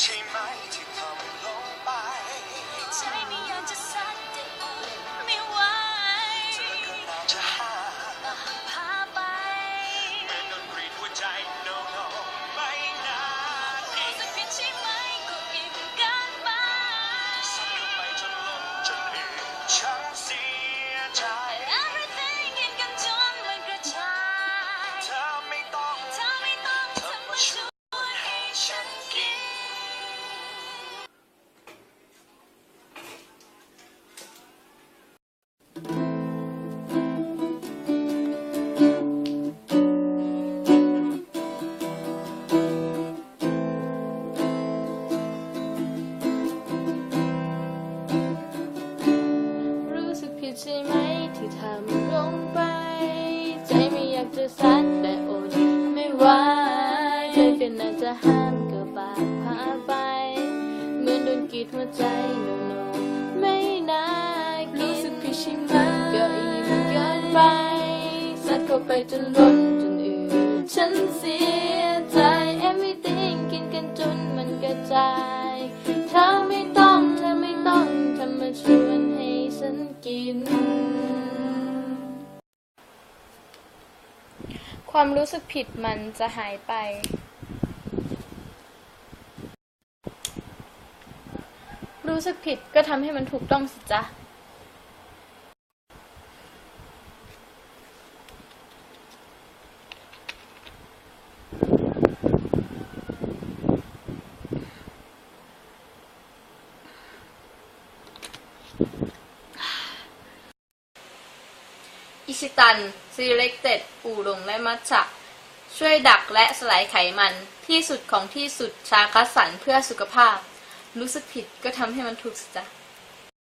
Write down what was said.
ใช่ไใช่ไหมที่ทำลงไป ใจไม่อยากจะซัดแต่อดไม่ไหวเธอก็น่าจะห้ามก็บาดพาไป เหมือนโดนกีดหัวใจโนโนไม่น่ารู้สึกผิดใช่ไหมก็อิ่มเกินไปซัดเข้าไปจนล้นจนอื่นฉันเสียใจ everything กินกันจนมันกระจายเธอไม่ต้องเธอไม่ต้องทำมาชวนให้ฉันกิน ความรู้สึกผิดมันจะหายไป รู้สึกผิดก็ทำให้มันถูกต้องสิจ๊ะอิ ชิตัน Selected ปูหลงและมัทฉะ ช่วยดักและสลายไขมันที่สุดของที่สุดชาคัสสันเพื่อสุขภาพ รู้สึกผิดก็ทำให้มันถูกสิจ้ะ